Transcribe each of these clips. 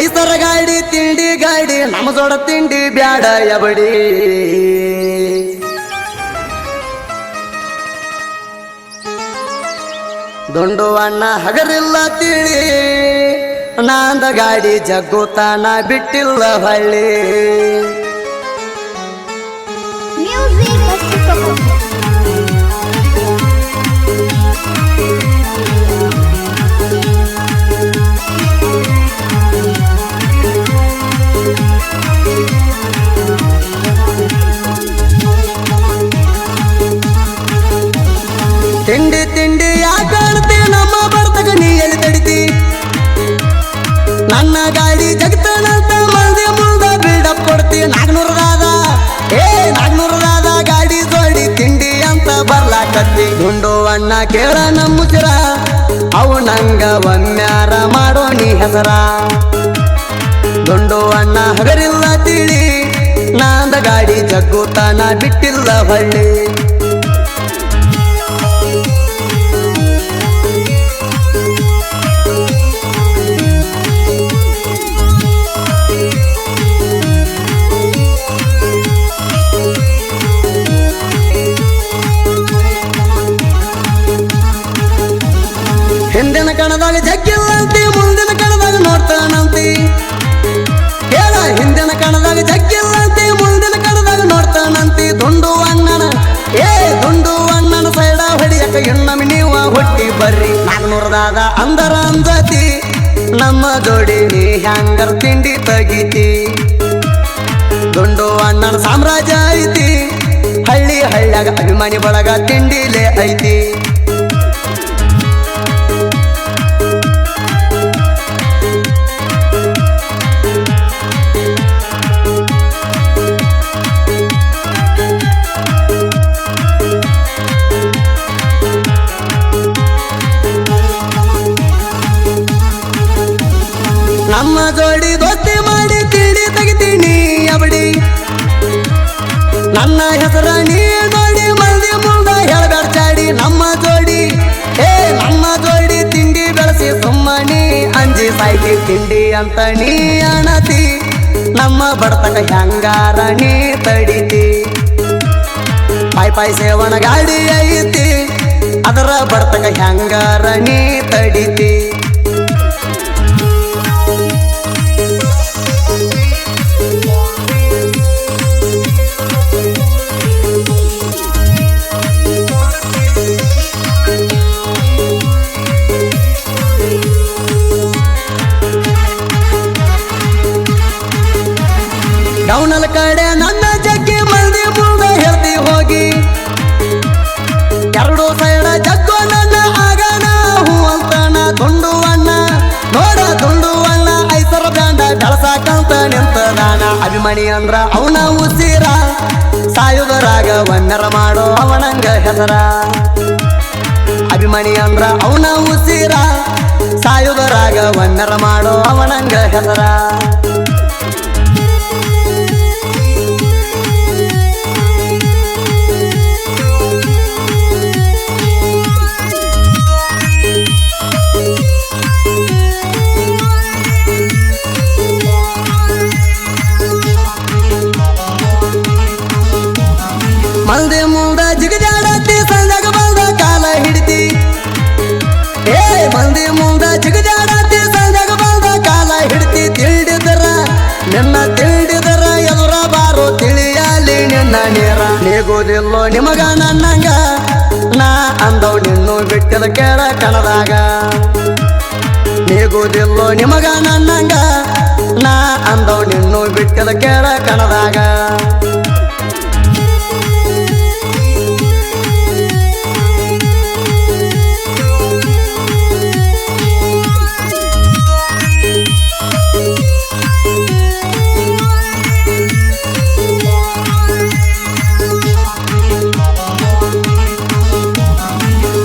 ಐಸರ ಗಾಡಿ, ತಿಂಡಿ ಗಾಡಿ, ನಮ್ಮ ಜೋಡ ತಿಂಡಿ ಬ್ಯಾಡ ಎಬಡಿ. ದೊಂಡು ಅಣ್ಣ ಹಗರಿಲ್ಲ ತಿಳಿ, ನಾಂದ ಗಾಡಿ ಜಗ್ಗುತ್ತಾನ ಬಿಟ್ಟಿಲ್ಲ ಹಳ್ಳಿ. ತಿಂಡಿ ತಿಂಡಿ ಯಾಕೆ ನಮ್ಮ ಬರ್ತಕ ನೀ ಎಲ್ಲಿ ತಡಿತಿ? ನನ್ನ ಗಾಡಿ ಜಗತ್ತನಂತ ಮಂದಿ ಮುಂದ ಬಿಲ್ಡಪ್ ಕೊಡ್ತಿ ನಾಗ್ನೂರದಾದ ಏ ನಾಗ್ನೂರದಾದ ಗಾಡಿ ಜೋಡಿ ತಿಂಡಿ ಅಂತ ಬರ್ಲಾಕತ್ತಿ. ಗುಂಡು ಅಣ್ಣ ಕೇಳ ನಮ್ಮ ಮುಚ್ಚಿರ ಅವು ನಂಗ ಒಮ್ಮ್ಯಾರ ಮಾಡೋ ನೀ ಹೆಸರ. ದುಂಡು ಅಣ್ಣ ಹಗರಿಲ್ಲ ತಿಳಿ. ನಾಂದ ಗಾಡಿ ಜಗ್ಗುತ್ತಾನ ಬಿಟ್ಟಿಲ್ಲ ಹಳ್ಳಿ. ಕಣದಾಗ ಜಗ್ಗಿಲ್ಲಂತಿ, ಮುಂದಿನ ಕಣದಾಗ ನೋಡ್ತಾನಂತಿ. ಹೇಳ, ಹಿಂದಿನ ಕಣದಾಗ ಜಗ್ಗಿಲ್ಲಂತಿ, ಮುಂದಿನ ಕಣದಾಗ ನೋಡ್ತಾನಂತಿ. ದುಂಡು ಅಣ್ಣನ, ಏ, ದುಂಡು ಅಣ್ಣನ ಸೈಡ ಹೊಡಿಯಕ ಹೆಣ್ಣಮಿ ನೀವು ಹೊಟ್ಟಿ ಬರ್ರಿ. ನಾನ್ನೂರದಾಗ ಅಂದರ ಅಂದತಿ ನಮ್ಮ ಜೋಡಿ ನೀ ಹ್ಯಾಂಗರ್ ತಿಂಡಿ ತಗಿತಿ. ದುಂಡು ಅಣ್ಣನ ಸಾಮ್ರಾಜ್ಯ ಐತಿ, ಹಳ್ಳಿ ಹಳ್ಳ್ಯಾಗ ಅಭಿಮಾನಿ ಬಳಗ ತಿಂಡಿಲೇ ಐತಿ. ನಮ್ಮ ಜೋಡಿ ದೋಸ್ತಿ ಮಾಡಿ ತಿಳಿ ತೆಗಿತೀನಿ ಅವಡಿ ನನ್ನ ಹೆಸರ ನೀ ನೋಡಿ ಮಂದಿ ಮುಂದ ಹೇಳಬೇಡ ನಮ್ಮ ಜೋಡಿ. ಏ, ನಮ್ಮ ಜೋಡಿ ತಿಂಡಿ ಬೆಳೆಸಿ ಸುಮ್ಮನಿ, ಅಂಜಿ ಸಾಯ್ತಿ ತಿಂಡಿ ಅಂತ ನೀ ಅಣತಿ. ನಮ್ಮ ಬಡತನ ಹೆಂಗಾರ ನೀ ತಡಿತಿ. ಪಾಯ್ ಪಾಯ್ ಸೇವಣ ಗಾಡಿ ಐತಿ. ಅದರ ಬಡತನ ಹೆಂಗಾರ ನೀ ತಡಿತಿ. ಡೌನಲ್ ಕಡೆ ಅಭಿಮಾನಿ ಅಂದ್ರ ಅವನ ಉಸಿರ. ಸಾಯುಧರಾಗ ವನ್ನರ ಮಾಡೋ ಅವನಂಗ ಹೆಸರ. ಅಭಿಮಾನಿ ಅಂದ್ರ ಅವನ ಉಸಿರ. ಸಾಯುಧರಾಗ ವನ್ನರ ಮಾಡೋ ಅವನಂಗ ಹೆಸರ. ನೀಗೋದಿಲ್ಲೋ ನಿಮಗ ನನ್ನಂಗ? ನಾ ಅಂದವ್ ನಿನ್ನು ಬಿಟ್ಟಿದ ಕೇಳ ಕಣದಾಗ. ನೀಗೋದಿಲ್ಲೋ ನಿಮಗ ನನ್ನಂಗ? ನಾ ಅಂದವ್ ನಿನ್ನು ಬಿಟ್ಟಿದ ಕೇಳ ಕಣದಾಗ.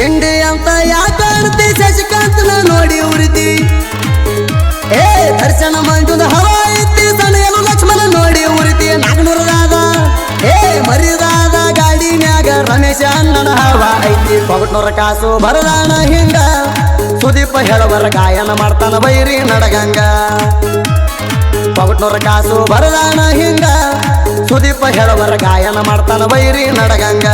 ಹೆಂಡೆ ಅಂತ ಯಾಕಿ ಶಶಿಕಾಂತನ ನೋಡಿ ಉರಿತಿ ಏ, ದರ್ಶನ ಮಂಜುದ ಹವಾ ಇತ್ತಿ ಲಕ್ಷ್ಮಣ ನೋಡಿ ಉರಿತಿ ನಾಗನೂರದಾದ ಏ ಮರಿದಾದ ಗಾಡಿನ್ಯಾಗ ರಮೇಶ ಅನ್ನನ ಹವಾ ಐತಿ. ಕೊಗಟ್ನೂರ ಕಾಸು ಬರದಾನ ಹಿಂಗ. ಸುದೀಪ ಹೇಳವರ ಗಾಯನ ಮಾಡ್ತಾನ ಬೈರಿ ನಡಗಂಗ. ಕೊಗಟ್ನೂರ ಕಾಸು ಬರದಾನ ಹಿಂಗ. ಸುದೀಪ ಹೇಳವರ ಗಾಯನ ಮಾಡ್ತಾನ ಬೈರಿ ನಡಗಂಗ.